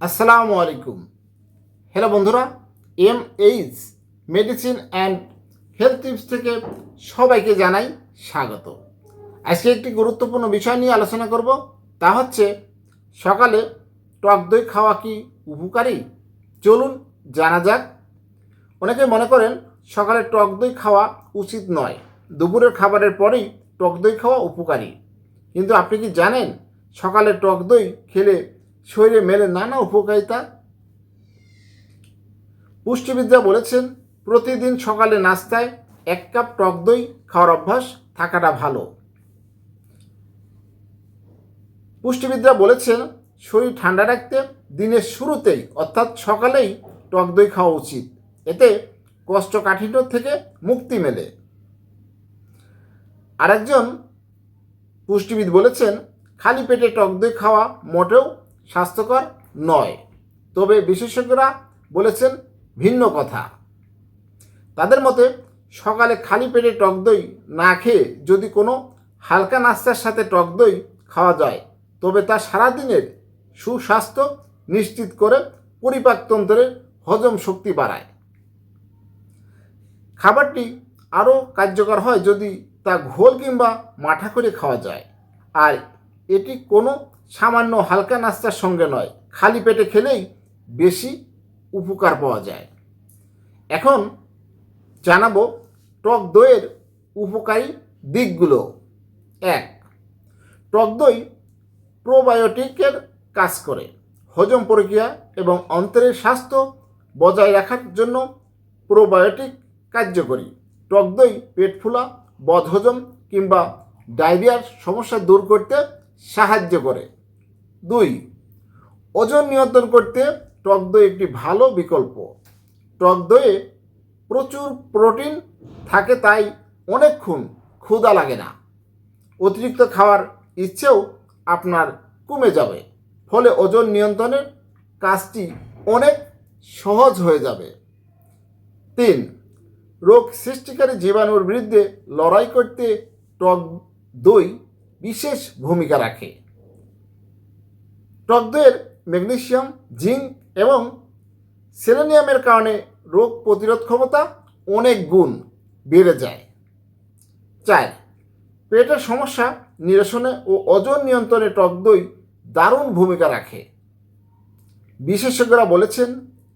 আসসালামু আলাইকুম। হ্যালো বন্ধুরা M H medicine and health tips থেকে সবাইকে জানাই স্বাগত। আজকে একটি গুরুত্বপূর্ণ বিষয় নিয়ে আলোচনা করব, তা হচ্ছে সকালে টক দই খাওয়া কি উপকারী? চলুন জানা যাক। অনেকে মনে করেন সকালে টক দই খাওয়া উচিত নয়, দুপুরের খাবারের পরেই টক দই খাওয়া উপকারী। কিন্তু আপনি কি জানেন সকালে টক দই খেলে শরীরে মেলে নানা উপকারিতা। পুষ্টিবিদ্যা বলেছেন, প্রতিদিন সকালে নাস্তায় এক কাপ টক দই খাওয়ার অভ্যাস থাকাটা ভালো। পুষ্টিবিদ্যা বলেছেন, শরীর ঠান্ডা রাখতে দিনের শুরুতেই, অর্থাৎ সকালেই টক দই খাওয়া উচিত। এতে কোষ্ঠকাঠিন্য থেকে মুক্তি মেলে। আরেকজন পুষ্টিবিদ বলেছেন, খালি পেটে টক দই খাওয়া মোটেও স্বাস্থ্যকর নয়। তবে বিশেষজ্ঞরা বলেছেন ভিন্ন কথা। তাদের মতে, সকালে খালি পেটে টক দই না খেয়ে যদি কোনো হালকা নাস্তার সাথে টক দই খাওয়া যায়, তবে তা সারাদিনের সুস্বাস্থ্য নিশ্চিত করে পরিপাকতন্ত্রের হজম শক্তি বাড়ায়। খাবারটি আরও কার্যকর হয় যদি তা ঘোল কিংবা মাঠা করে খাওয়া যায়। আর এটি কোনো সামান্য হালকা নাস্তার সঙ্গে নয়, খালি পেটে খেলেই বেশি উপকার পাওয়া যায়। এখন জানাব টক দইয়ের উপকারী দিকগুলো। এক, টক দই প্রোবায়োটিকের কাজ করে। হজম প্রক্রিয়া এবং অন্তরের স্বাস্থ্য বজায় রাখার জন্য প্রোবায়োটিক কার্যকরী। টক দই পেট ফোলা, বদহজম কিংবা ডায়রিয়ার সমস্যা দূর করতে সাহায্য করে। দুই, ওজন নিয়ন্ত্রণ করতে টক দই একটি ভালো বিকল্প। টক দইয়ে প্রচুর প্রোটিন থাকে, তাই অনেকক্ষণ ক্ষুধা লাগে না। অতিরিক্ত খাওয়ার ইচ্ছেও আপনার কমে যাবে, ফলে ওজন নিয়ন্ত্রণের কাজটি অনেক সহজ হয়ে যাবে। তিন, রোগ সৃষ্টিকারী জীবাণুর বিরুদ্ধে লড়াই করতে টক দই বিশেষ ভূমিকা রাখে। টক ম্যাগনেশিয়াম জিঙ্ক এবং সেলেনিয়ামের কারণে রোগ প্রতিরোধ ক্ষমতা অনেক গুণ বেড়ে যায়। চার, পেটের সমস্যা, নিরসনে ও ওজন নিয়ন্ত্রণে টক দই দারুণ ভূমিকা রাখে। বিশেষজ্ঞরা বলেছেন,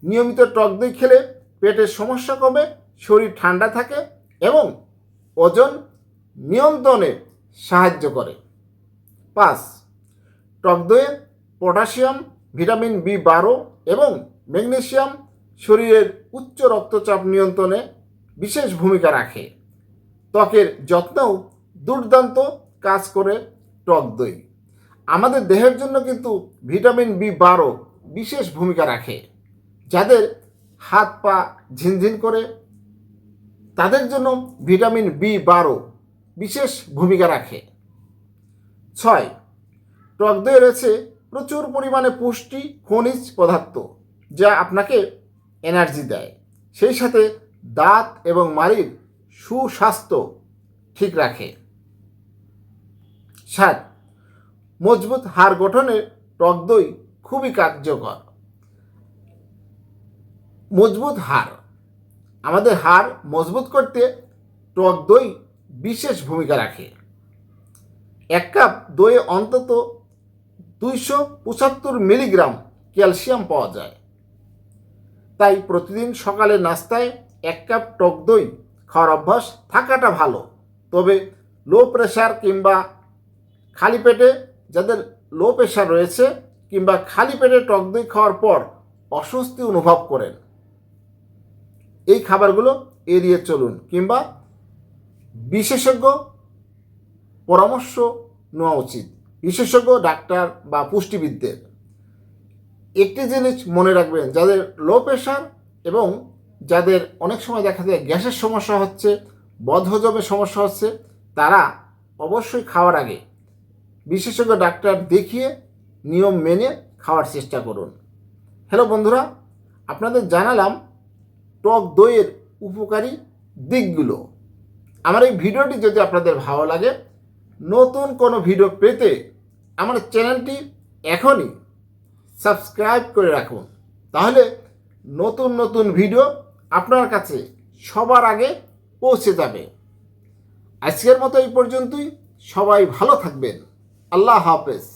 নিয়মিত টক দই খেলে পেটের সমস্যা কমে, শরীর ঠান্ডা থাকে এবং ওজন নিয়ন্ত্রণে সাহায্য করে। পাঁচ, টক দইয়ে পটাশিয়াম, ভিটামিন বি বারো এবং ম্যাগনেশিয়াম শরীরের উচ্চ রক্তচাপ নিয়ন্ত্রণে বিশেষ ভূমিকা রাখে। ত্বকের যত্নেও দুর্দান্ত কাজ করে টক দই। আমাদের দেহের জন্য কিন্তু ভিটামিন বি বারো বিশেষ ভূমিকা রাখে। যাদের হাত পা ঝিনঝিন করে, তাদের জন্য ভিটামিন বি বারো বিশেষ ভূমিকা রাখে। ছয় টক দইয়ে রয়েছে প্রচুর পরিমাণে পুষ্টি, খনিজ পদার্থ যা আপনাকে এনার্জি দেয়। সেই সাথে দাঁত এবং মাড়ির সুস্বাস্থ্য ঠিক রাখে। সাত, মজবুত হাড় গঠনে টক দই খুবই কার্যকর। মজবুত হাড়। আমাদের হাড় মজবুত করতে টক দই বিশেষ ভূমিকা রাখে। এক কাপ দইয়ে অন্তত দুইশো পঁচাত্তর মিলিগ্রাম ক্যালসিয়াম পাওয়া যায়। তাই প্রতিদিন সকালে নাস্তায় এক কাপ টক দই খাওয়ার অভ্যাস থাকাটা ভালো। তবে লো প্রেশার কিংবা খালি পেটে যাদের লো প্রেশার রয়েছে কিংবা খালি পেটে টক দই খাওয়ার পর অস্বস্তি অনুভব করেন। এই খাবারগুলো এড়িয়ে চলুন কিংবা বিশেষজ্ঞ পরামর্শ নেওয়া উচিত। বিশেষজ্ঞ, ডাক্তার বা পুষ্টিবিদদের। একটি জিনিস মনে রাখবেন, যাদের লো প্রেশার এবং যাদের অনেক সময় দেখা যায় গ্যাসের সমস্যা হচ্ছে, বদহজমের সমস্যা হচ্ছে, তারা অবশ্যই খাওয়ার আগে বিশেষজ্ঞ, ডাক্তার দেখিয়ে, নিয়ম মেনে খাওয়ার চেষ্টা করুন। হ্যালো বন্ধুরা, আপনাদের জানালাম টক দইয়ের উপকারী দিকগুলো। আমার এই ভিডিওটি যদি আপনাদের ভালো লাগে, নতুন কোনো ভিডিও পেতে আমার চ্যানেলটি এখনই সাবস্ক্রাইব করে রাখুন। তাহলে নতুন নতুন ভিডিও আপনার কাছে সবার আগে পৌঁছে যাবে। আজকের মতো এই পর্যন্তই। সবাই ভালো থাকবেন। আল্লাহ হাফেজ।